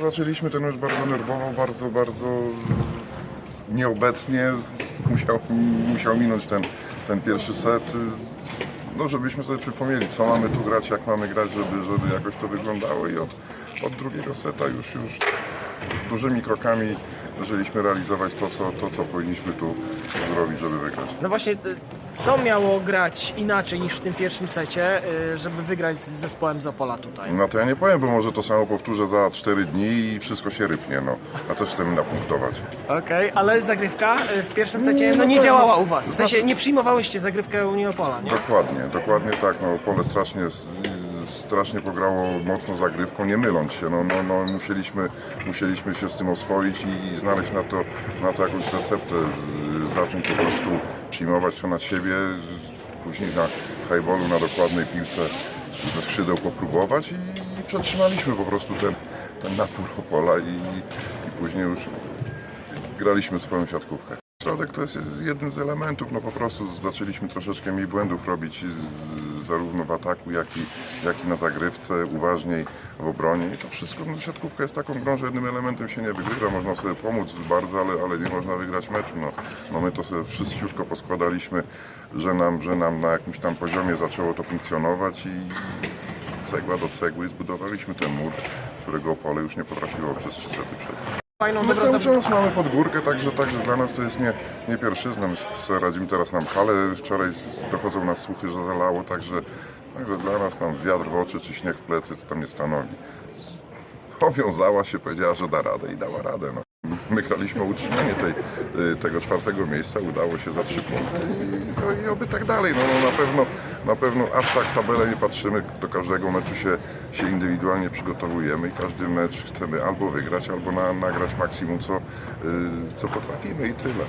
Zaczęliśmy ten mecz bardzo nerwowo, bardzo, bardzo nieobecnie. Musiał, musiał minąć ten, ten pierwszy set. No, żebyśmy sobie przypomnieli, co mamy tu grać, jak mamy grać, żeby, żeby jakoś to wyglądało i od, od drugiego seta już, już dużymi krokami zaczęliśmy realizować to co, to, co powinniśmy tu zrobić, żeby wygrać. No właśnie, co miało grać inaczej niż w tym pierwszym secie, y, żeby wygrać z zespołem z Opola tutaj? No to ja nie powiem, bo może to samo powtórzę za 4 dni i wszystko się rypnie, no. A też chcemy napunktować. Okej, ale zagrywka y, w pierwszym secie Nie, no no nie działała u was. W sensie znaczy- nie przyjmowałyście zagrywkę Unii Opola, nie? Dokładnie, dokładnie tak. No, pole strasznie, strasznie pograło mocno zagrywką, nie myląc się. No, no, no, musieliśmy, musieliśmy się z tym oswoić i, i znaleźć na to, na to jakąś receptę. Zacząć po prostu przyjmować to na siebie, później na highballu, na dokładnej piłce ze skrzydeł popróbować i, i przetrzymaliśmy po prostu ten, ten napór Opola i, i później już graliśmy swoją siatkówkę. Środek to jest jednym z elementów, no po prostu zaczęliśmy troszeczkę mniej błędów robić zarówno w ataku, jak i, jak i na zagrywce, uważniej w obronie. I to wszystko, no siatkówka jest taką grą, że jednym elementem się nie wygrywa, można sobie pomóc bardzo, ale, ale nie można wygrać meczu, no, no my to sobie wszyściutko poskładaliśmy, że nam, że nam na jakimś tam poziomie zaczęło to funkcjonować i cegła do cegły zbudowaliśmy ten mur, którego Opole już nie potrafiło przez trzy sety przebić. Fajną, My dobrą cały czas mamy pod górkę, także, także dla nas to jest nie, nie pierwszyzna. My sobie radzimy teraz nam hale. Wczoraj dochodzą nas słuchy, że zalało, także, także dla nas tam wiatr w oczy czy śnieg w plecy to tam nie stanowi. Powiązała się, powiedziała, że da radę i dała radę. No. My graliśmy o utrzymanie tej, y, tego czwartego miejsca, udało się za trzy punkty i, no, i oby tak dalej. No, no, na, pewno, na pewno aż tak w tabelę nie patrzymy, do każdego meczu się, się indywidualnie przygotowujemy i każdy mecz chcemy albo wygrać, albo na, nagrać maksimum, co, y, co potrafimy i tyle.